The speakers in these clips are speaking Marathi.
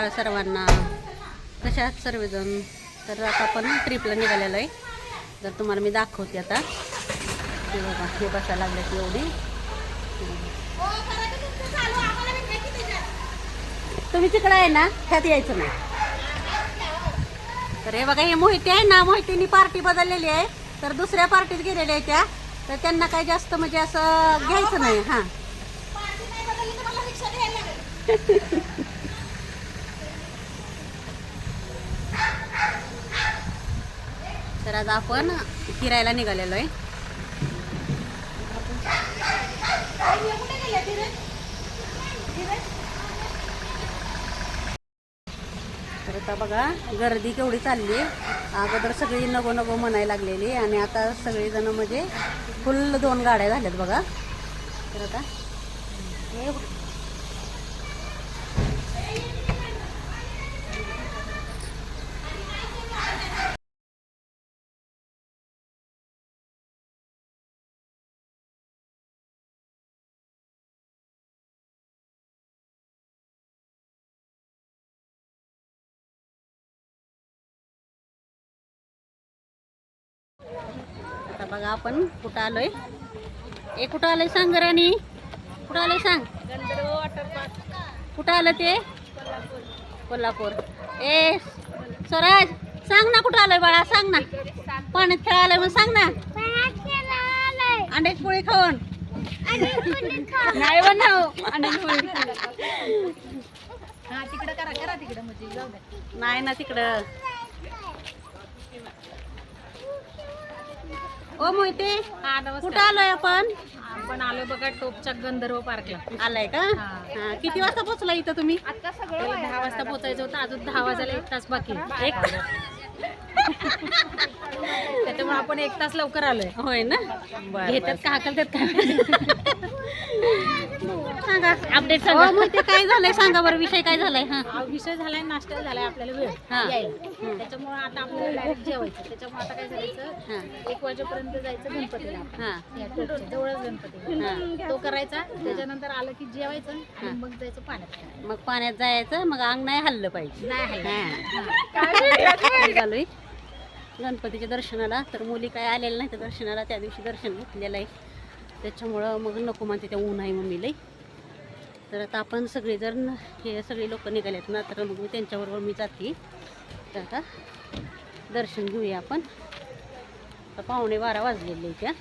सकाळ सर्वांना कशा आहात सर्वजण? तर आता आपण ट्रिपला निघालेलो आहे. तर तुम्हाला मी दाखवते आता. हे बघा हे बसायला लागले एवढी. तुम्ही तिकडे आहे ना ह्यात यायचं नाही. तर हे बघा हे मोहिते आहे ना मोहितीनी पार्टी बदललेली आहे. तर दुसऱ्या पार्टीत गेलेल्या आहे त्या. तर त्यांना काही जास्त म्हणजे असं घ्यायचं नाही हां. तर आज आपण फिरायला निघालेलो आहे. तर आता बघा गर्दी केवढी चालली आहे. अगोदर सगळी नको नको म्हणायला लागलेली आणि आता सगळेजण म्हणजे फुल दोन गाड्या झाल्यात बघा. तर आता हे बघा आपण कुठं आलोय. ए कुठं आलोय सांग राणी? कुठं आलोय सांग? कुठं आलं ते? कोल्हापूर. ए स्वराज सांग ना कुठं आलोय बाळा सांग ना. पाण्यात खेळायला मग सांग ना. अंड्याची पोळी खाऊन. नाही बनव अंड्याची पोळी तिकडे करा करा तिकडे म्हणजे जाऊ द्या नाही ना तिकडं ओ मोहिते हा नमस्कार. कुठं आलोय आपण? आपण आलो बघा टोपच्या गंधर्व पार्कला. आलाय का? हा, किती वाजता पोहोचला इथं तुम्ही? आता सगळं दहा वाजता पोहोचायचं होतं अजून दहा वाजायला एक तास बाकी. एक त्याच्यामुळे आपण एक तास लवकर आलोय. होय ना? घेतात का हाकलतात काय सांगा अपडेट हो मग ते काय झालंय सांगा बरं विषय काय झालाय? हा. हा विषय झालाय नाश्ता झालाय आपल्याला वेळ. हा. यायला. त्याच्यामुळे आता आपल्याला डायरेक्ट जेवायचं. त्याच्यामुळे आता काय हा. एक वाजेपर्यंत जायचं गणपतीला हा. या जवळच गणपती हा. तो करायचा त्याच्यानंतर आलं की जेवायचं आणि मग जायचं पाण्यात मग पाण्यात जायचं मग अंग नाही हल्लं पाहिजे. नाही हा. निघालोय गणपतीच्या दर्शनाला तर मुली काय आलेल्या नाही तर दर्शनाला त्या दिवशी दर्शन घेतलेलं आहे. त्याच्यामुळं मग नको म्हणते त्या ऊन आहे मम्मीला तर आता आपण सगळेजण हे सगळे लोक निघालेत ना तर मग मी त्यांच्याबरोबर मी जाते. तर आता दर्शन घेऊया आपण. आता पावणे बारा वाजलेले त्या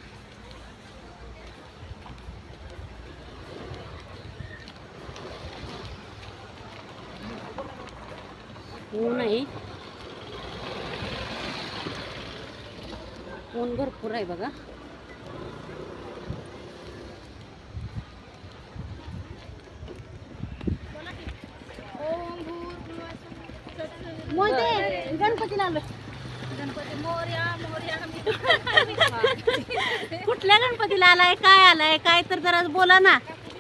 ऊन आहे. ऊन भरपूर आहे बघा. मोहिते, गणपतीला आलो गणपती मोर्या मोर्या कुठल्या गणपतीला आलाय काय आलाय काय तर जरा बोला ना.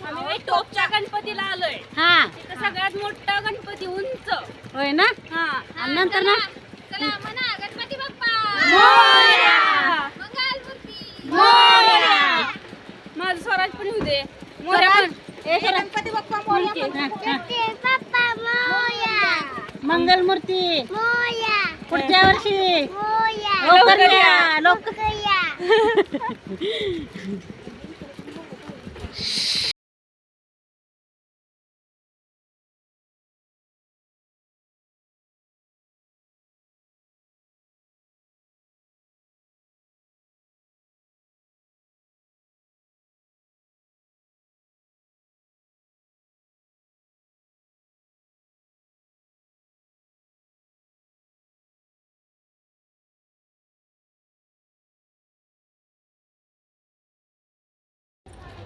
आम्ही टोपच्या गणपतीला आलोय. हा. सगळ्यात मोठा गणपती उंच. होय ना? हा. नंतर ना? चला म्हणा गणपती माझं स्वराज पण होऊ दे. मोर्या पण ए, स्वरा- गणपती बाप्पा. मंगलमूर्ती. पुढच्या वर्षी. लवकर या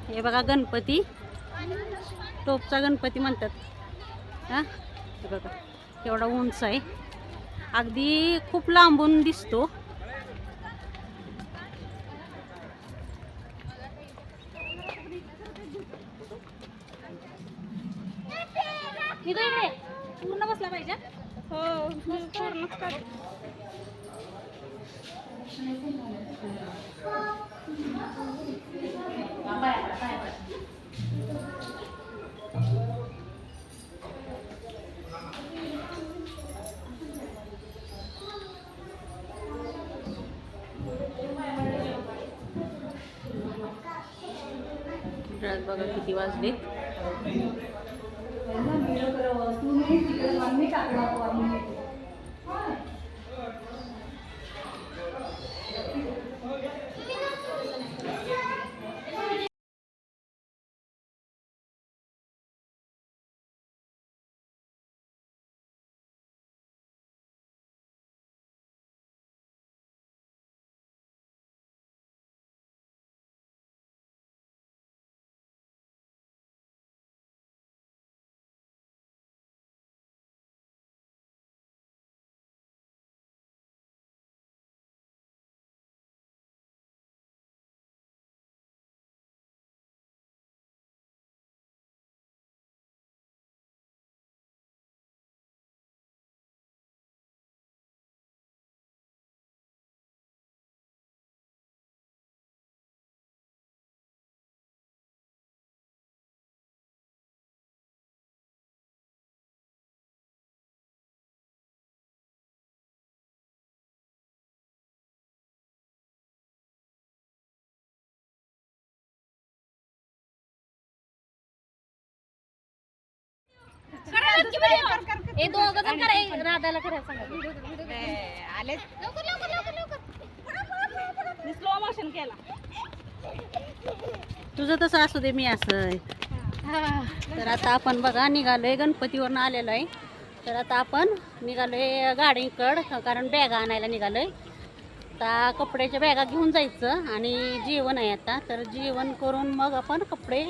हे बघा गणपती. टोपचा गणपती म्हणतात. हां? हे बघा एवढा उंच आहे. अगदी खूप लांबून दिसतो. पूर्ण बसला पाहिजे. हो पूर्ण he was with. बघा किती वाजले हे दोघं जण करा राधाला करा सांगा. आले लवकर लवकर लवकर लवकर. स्लो मोशन केला. तुझं तसं असू दे मी असं. तर आता आपण बघा निघालोय गणपतीवरनं आलेलो आहे. तर आता आपण निघालोय गाडीकड कारण बॅगा आणायला निघालोय. आता कपड्याच्या बॅगा घेऊन जायचं आणि जेवण आहे आता. तर जेवण करून मग आपण कपडे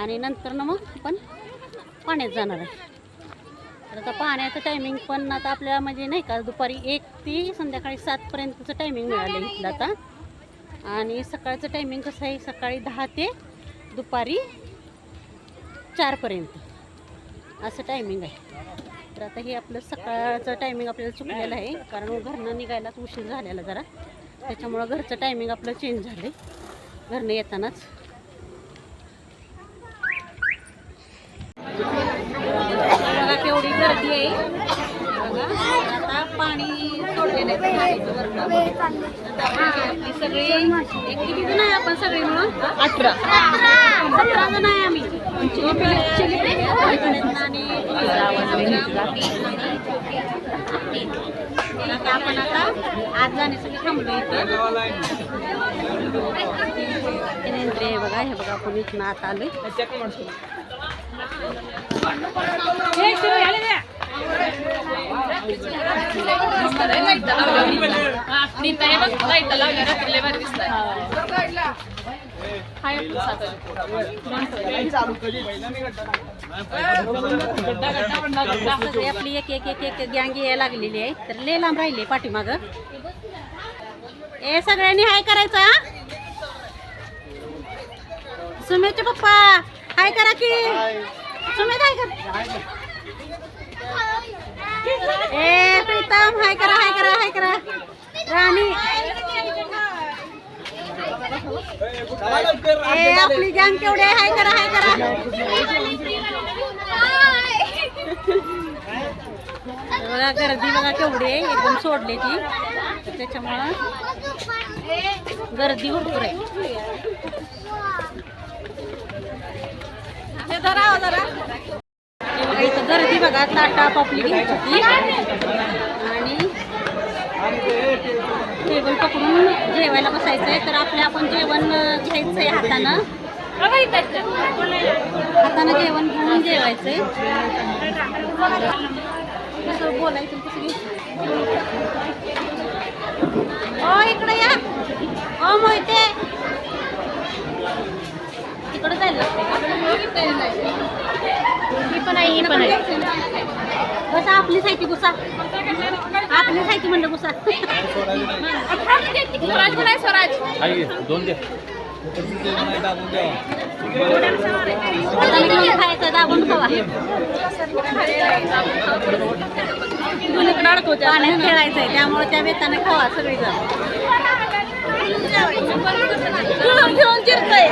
आणि नंतर ना मग आपण पाण्यात जाणार आहे. तर आता पाण्याचं टायमिंग पण आता आपल्याला म्हणजे नाही का दुपारी एक ते संध्याकाळी सातपर्यंतचं टायमिंग मिळालं इथलं आता. आणि सकाळचं टायमिंग कसं आहे सकाळी दहा ते दुपारी चारपर्यंत असं टायमिंग आहे. तर आता हे आपलं सकाळचं टायमिंग आपल्याला चुकलेलं आहे कारण घरनं निघायलाच उशीर झालेला जरा. त्याच्यामुळं घरचं टायमिंग आपलं चेंज झालं आहे घरनं येतानाच. केवढी गर्दी आहे. बघा आता पाणी सोडलेलं आहे. आपली सगळी एक किती जण आहे आपण सगळे मिळून? अठरा. सतरा जण आहे आम्ही. आपण आता आज जाण्यासाठी थांबलो इथं. बघा हे बघा आपण इथनं आता आलोय. आपली एक एक एक एक गँग यायला लागलेली आहे तर लय लांब राहिले पाठीमाग ए सगळ्यांनी हाय करायचा सुमेचे पप्पा हाय करा की. सुमेत हाय कर. ए प्रीतम हाय करा हाय करा हाय करा. राणी. ए आपली गँग केवढी आहे? हाय करा हाय करा. बघा गर्दी बघा केवढी आहे. एकदम सोडली ती. त्याच्यामुळं गर्दी भरपूर आहे. गर्दी बघा ताटा पापली घ्यायची होती. आणि टेबल पकडून जेवायला बसायचं आहे तर आपल्या आपण जेवण घ्यायचं घ्यायचंय हातानं. हातानं जेवण घेऊन जेवायचंय. कसं बोलायचं कसं इकडे या. ओ मोहिते. तिकडे जायला? ही पण आहे ही पण आहे. बसा आपली साहित्य गुसा आपली साहित्य म्हणलं गुसा स्वराज पण आहे स्वराज आहे दोन घेऊन खायचं दाबून खावा. पाण्यात खेळायचंय त्यामुळे त्या बेताने खावा सगळी घेऊन चिरतोय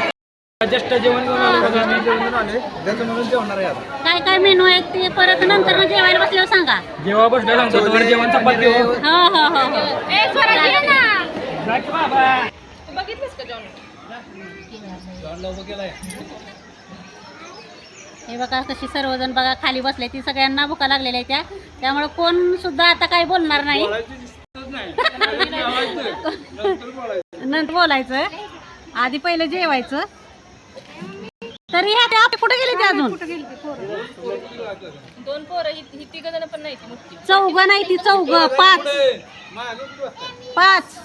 जस्ट जेवण घेऊन आलो बघा मी जेवण घेऊन आले त्याच्यामधून जेवणार आहे आता. काय काय मेनू आहेत ते परत नंतर जेवायला बसल्यावर सांगा. जेव्हा बसलं सांगतो तुम्हाला जेवण चपाती हो हो हो. हो हो जा. की बाबा. हे बघा कशी सर्वजण बघा खाली बसले. ती सगळ्यांना भुका लागलेल्या आहेत त्या. त्यामुळे कोण सुद्धा आता काही बोलणार नाही. नंतर बोलायचं. आधी पहिलं जेवायचं. तरी ह्या त्या कुठे गेले ते अजून? दोन पोरं ही ही तिघ जण पण नाही ती मोठी. चौघ नाही ती चौघ पाच. पाच.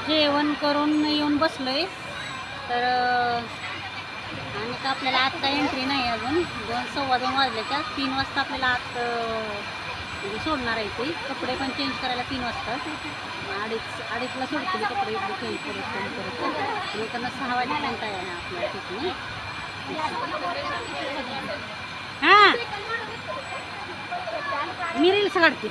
जेवण करून येऊन बसलोय. तर आणि का आपल्याला आत्ता काही एंट्री नाही अजून. दोन सव्वा दोन वाजल्याच्या तीन वाजता आपल्याला आत म्हणजे सोडणार आहे ते. कपडे पण चेंज करायला तीन वाजता. अडीच अडीचला सोडतील कपडे. चेंज करत चेंज करत. आणि सहा वाजेपर्यंत आहे आपल्या तिथे हां. मी रील्स काढते.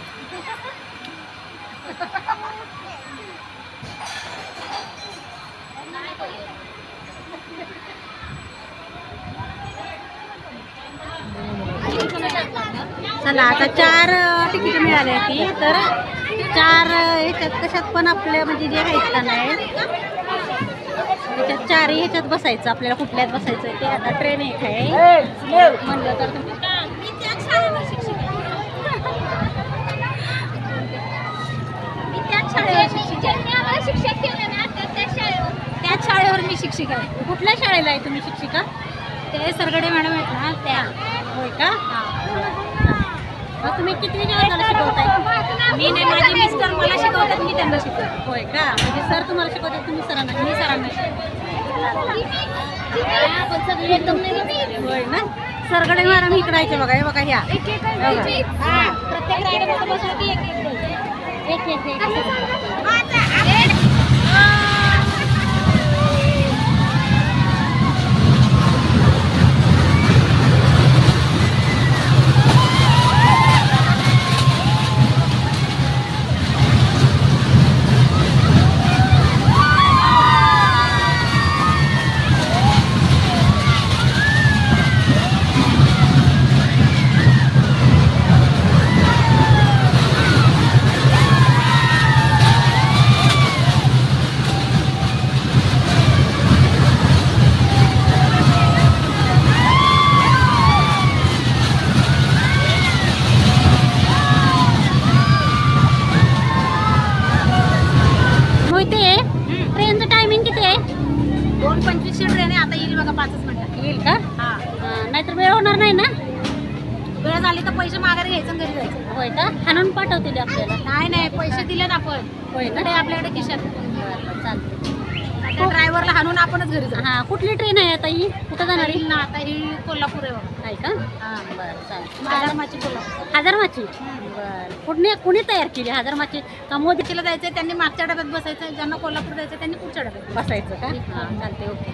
चला आता चार तिकीट मिळाले ती. तर चार ह्याच्यात कशात पण आपल्या म्हणजे जे आहेत का नाही त्याच्यात चारही ह्याच्यात बसायचं आपल्याला कुठल्यात बसायचं ते आता ट्रेन एक आहे. म्हणलं तर त्याच शाळेवर शिक्षिका मी त्याच शाळेवर शिक्षिका त्याच शाळेवर मी शिक्षिका आहे. कुठल्या शाळेला आहे तुम्ही शिक्षिका? ते सरगडे मॅडम आहेत ना त्या. होय का? मग तुम्ही किती वर्गाला शिकवताय? मी नाही माझे मिस्टर मला शिकवतात मी त्यांना शिकवते होय का? म्हणजे सर तुम्हाला शिकवतात तुम्ही सरांना मी सरांना शिकवते. होय ना? सरगडे मॅडम इकडे यायचे बघा हे बघा ह्या. बघा. प्रत्येक एक येईल बघा पाचच मिनिटात येईल का? हा. हा, नाहीतर वेळ होणार नाही ना? वेळ झाली तर पैसे माघारी घ्यायचं आणि घरी जायचं. होय का? हाणून पाठवतील आपल्याला. नाही नाही पैसे दिले ना आपण. होय इकडे आपल्याकडे खिशात. बरं, त्या ड्रायव्हरला हाणून आपणच घरी जाऊ. हा कुठली ट्रेन आहे आता ही? कुठं जाणार आहे? ना आता ही कोल्हापूर आहे बघा. आहे का? हा. बरं चालतं महारामाची कोल्हापूर. हजारमाची बरं. कुठने कुणी तयार केली हजारमाची का मोदी? तिला जायचंय त्यांनी मागच्या डब्यात बसायचं ज्यांना कोल्हापूर जायचं त्यांनी पुढच्या डब्यात. बसायचं का? हा चालते ओके.